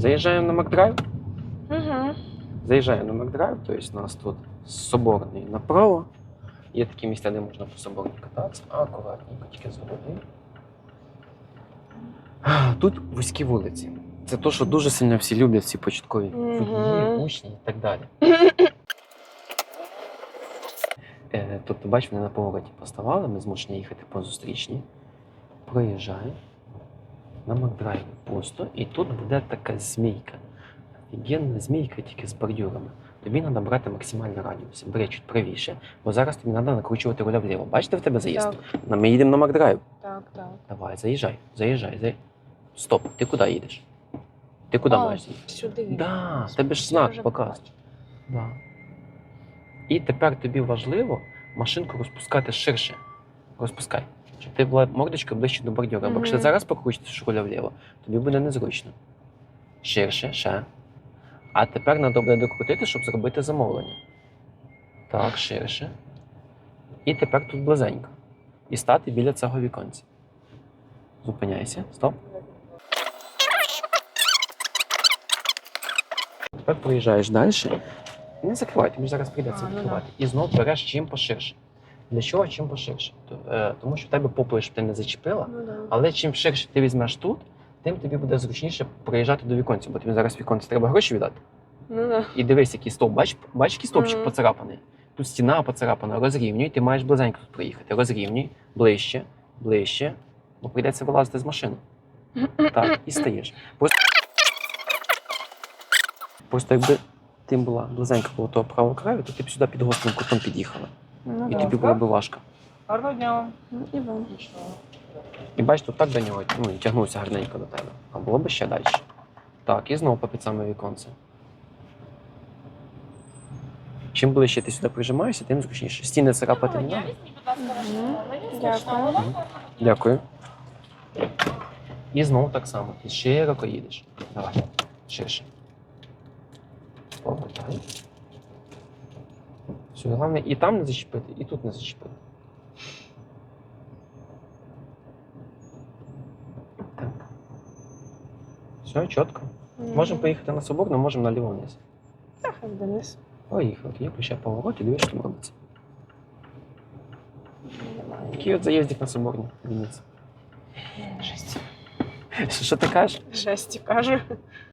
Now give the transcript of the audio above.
Заїжджаємо на Макдрайв. Угу. Заїжджаємо на Макдрайв, тобто у нас тут соборний направо. Є такі місця, де можна по соборній кататися. Акуратненько, тільки з. Тут вузькі вулиці. Це то, що дуже сильно всі люблять, всі початкові водії, учні і так далі. Е, Тобто, бач, вони на повороті поставали, ми змушені їхати по зустрічній. Проїжджаємо на Макдрайві пусто, і тут буде така змійка. Офігенна змійка тільки з бордюрами. Тобі треба брати максимальний радіус. Бери чуть правіше, бо зараз тобі треба накручувати руля вліво. Бачите, в тебе заїзд? Так, Ми їдемо на Макдрайв. так, так. Давай, заїжджай, заїжджай, заїжджай. Стоп, ти куди їдеш? Ти куди маєш? Сюди. Да, тебе ж знак вже показує. Да. І тепер тобі важливо машинку розпускати ширше. Розпускай. Щоб ти була мордочка ближче до бордюра. Бо якщо зараз покрутиш руля вліво, тобі буде незручно. Ширше, ще. А тепер треба буде докрутити, щоб зробити замовлення. Так, ширше. І тепер тут близенько. І стати біля цього віконця. Зупиняйся. Стоп. Тепер проїжджаєш далі. Не закривай, тобі зараз прийдеться ну відкривати. І знов береш чим поширше. Для чого чим поширше? Е, Тому що в тебе попою, щоб ти не зачепила, Ну, да. але чим ширше ти візьмеш тут, тим тобі буде зручніше проїжджати до віконця, бо тобі зараз віконці треба гроші віддати. Ну, да. І дивись, який стовп. Бач, бач, який стовпчик Мгм. поцарапаний. Тут стіна поцарапана, розрівнюй, ти маєш близенько тут проїхати. Розрівнюй, ближче, ближче, бо прийдеться вилазити з машини. Так, і стаєш. Просто, Просто якби ти була близенько коло того правого краю, то ти б сюди під гострим кутом під'їхала. Ну, І да. тобі було б важко. Гарного дня. Ну, І вам. І бачиш, тут так до нього ну, тягнувся гарненько до тебе. А було б ще далі. Так, і знову по під саме віконце. Чим ближче ти сюди прижимаєшся, тим зручніше. Стіни царапати не треба. Дякую. Дякую. І знову так само. Ти широко їдеш. Давай. Ширше. Повертай. Все, головне і там не зачепити, і тут не зачепити. Так. Все, чітко. Можемо поїхати на Соборну, можемо наліво вниз. Так, Денис. Поїхали. Я включаю поворот і дивись, що там робиться. Немає. Який от заїздик на Соборну? Вінниці. Жесть. Що ти кажеш? Жесть, кажу.